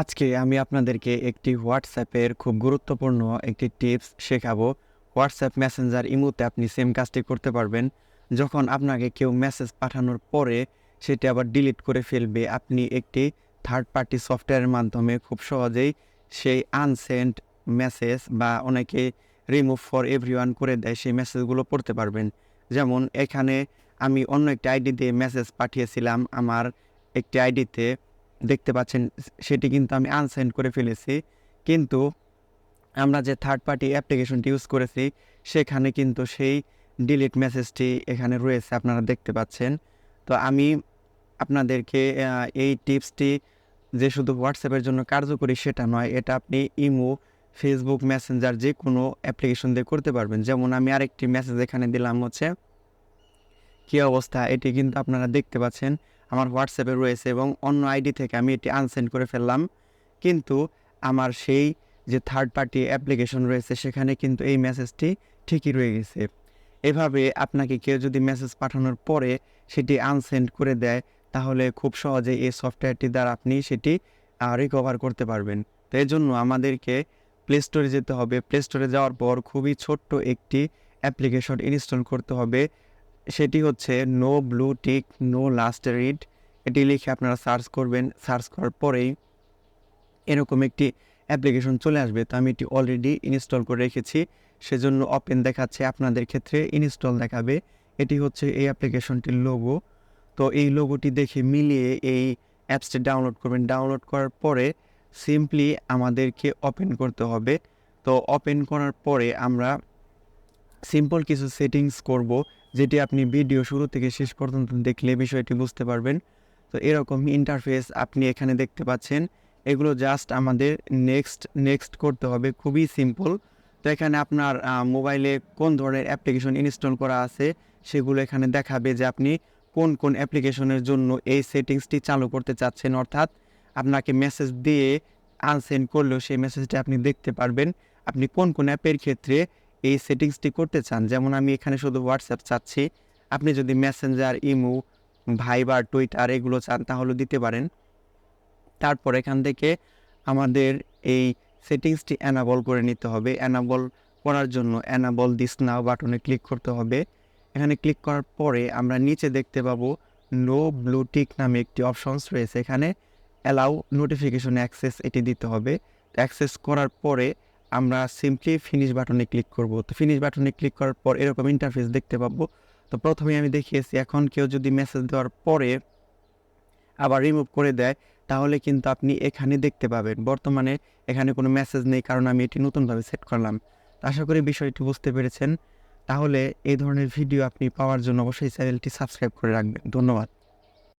আজকে আমি আপনাদেরকে একটি হোয়াটসঅ্যাপের খুব গুরুত্বপূর্ণ একটি টিপস শেখাবো। হোয়াটসঅ্যাপ মেসেঞ্জার ইমোতে আপনি সেম কাজটি করতে পারবেন। যখন আপনাকে কেউ মেসেজ পাঠানোর পরে সেটি আবার ডিলিট করে ফেলবে, আপনি একটি থার্ড পার্টি সফটওয়্যারের মাধ্যমে খুব সহজেই সেই আনসেন্ট মেসেজ বা অনেকে রিমুভ ফর এভরিওয়ান করে দেয়, সেই মেসেজগুলো পড়তে পারবেন। যেমন এখানে আমি অন্য একটি আইডি দিয়ে মেসেজ পাঠিয়েছিলাম, আমার একটি আইডিতে দেখতে পাচ্ছেন, সেটি কিন্তু আমি আনসেন্ড করে ফেলেছি। কিন্তু আমরা যে থার্ড পার্টি অ্যাপ্লিকেশনটি ইউজ করেছি, সেখানে কিন্তু সেই ডিলিট মেসেজটি এখানে রয়েছে, আপনারা দেখতে পাচ্ছেন। তো আমি আপনাদেরকে এই টিপসটি যে শুধু হোয়াটসঅ্যাপের জন্য কার্যকরী সেটা নয়, এটা আপনি ইমো ফেসবুক মেসেঞ্জার যে কোনো অ্যাপ্লিকেশন দিয়ে করতে পারবেন। যেমন আমি আরেকটি মেসেজ এখানে দিলাম হচ্ছে, কী অবস্থা? এটি কিন্তু আপনারা দেখতে পাচ্ছেন। আমার হোয়াটসঅ্যাপে রয়েছে এবং অন্য আইডি থেকে আমি এটি আনসেন্ড করে ফেললাম। কিন্তু আমার সেই যে থার্ড পার্টি অ্যাপ্লিকেশন রয়েছে, সেখানে কিন্তু এই মেসেজটি ঠিকই রয়ে গেছে। এভাবে আপনাকে কেউ যদি মেসেজ পাঠানোর পরে সেটি আনসেন্ড করে দেয়, তাহলে খুব সহজে এই সফটওয়্যারটি দ্বারা আপনি সেটি রিকভার করতে পারবেন। তো এর জন্য আমাদেরকে প্লে স্টোরে যেতে হবে। প্লে স্টোরে যাওয়ার পর খুবই ছোট্ট একটি অ্যাপ্লিকেশন ইনস্টল করতে হবে। সেটি হচ্ছে no blue tick no last read এটি লিখে আপনারা সার্চ করবেন। সার্চ করার পরেই এরকম একটি অ্যাপ্লিকেশন চলে আসবে। তো আমি এটি অলরেডি ইনস্টল করে রেখেছি। সেজন্য ওপেন দেখাচ্ছে। আপনাদের ক্ষেত্রে ইনস্টল দেখাবে। এটি হচ্ছে এই অ্যাপ্লিকেশনটির লোগো তো এই লোগোটি দেখে মিলিয়ে এই অ্যাপসটি ডাউনলোড করবেন। ডাউনলোড করার পরে সিম্পলি আমাদেরকে ওপেন করতে হবে। তো ওপেন করার পরে আমরা সিম্পল কিছু সেটিংস করব। যেটি আপনি ভিডিও শুরু থেকে শেষ পর্যন্ত দেখলে বিষয়টি বুঝতে পারবেন। তো এরকম ইন্টারফেস আপনি এখানে দেখতে পাচ্ছেন। এগুলো জাস্ট আমাদের নেক্সট নেক্সট করতে হবে। খুবই সিম্পল তো এখানে আপনার মোবাইলে কোন ধরনের অ্যাপ্লিকেশন ইনস্টল করা আছে সেগুলো এখানে দেখাবে যে আপনি কোন কোন অ্যাপ্লিকেশনের জন্য এই সেটিংসটি চালু করতে চাচ্ছেন। অর্থাৎ আপনাকে মেসেজ দিয়ে আনসেন্ড করলেও সেই মেসেজটি আপনি দেখতে পারবেন। আপনি কোন কোন অ্যাপের ক্ষেত্রে এই সেটিংসটি করতে চান, যেমন আমি এখানে শুধু হোয়াটসঅ্যাপ চাচ্ছি, আপনি যদি মেসেঞ্জার ইমো ভাইবার টুইটার এগুলো চান তাহলে দিতে পারেন। তারপর এখান থেকে আমাদের এই সেটিংসটি অ্যানাবল করে নিতে হবে। অ্যানাবল করার জন্য অ্যানাবল দিস নাও বাটনে ক্লিক করতে হবে। এখানে ক্লিক করার পরে আমরা নিচে দেখতে পাবো নো ব্লুটিক নামে একটি অপশনস রয়েছে। এখানে অ্যালাউ নোটিফিকেশন অ্যাক্সেস এটি দিতে হবে। অ্যাক্সেস করার পরে আমরা সিম্পলি ফিনিশ বাটনে ক্লিক করব। তো ফিনিশ বাটনে ক্লিক করার পর এরকম ইন্টারফেস দেখতে পাবো। তো প্রথমে আমি দেখিয়েছি, এখন কেউ যদি মেসেজ দেওয়ার পরে আবার রিমুভ করে দেয়, তাহলে কিন্তু আপনি এখানে দেখতে পাবেন। বর্তমানে এখানে কোনো মেসেজ নেই, কারণ আমি এটি নতুনভাবে সেট করলাম। আশা করি বিষয়টি বুঝতে পেরেছেন। তাহলে এই ধরনের ভিডিও আপনি পাওয়ার জন্য অবশ্যই চ্যানেলটি সাবস্ক্রাইব করে রাখবেন। ধন্যবাদ।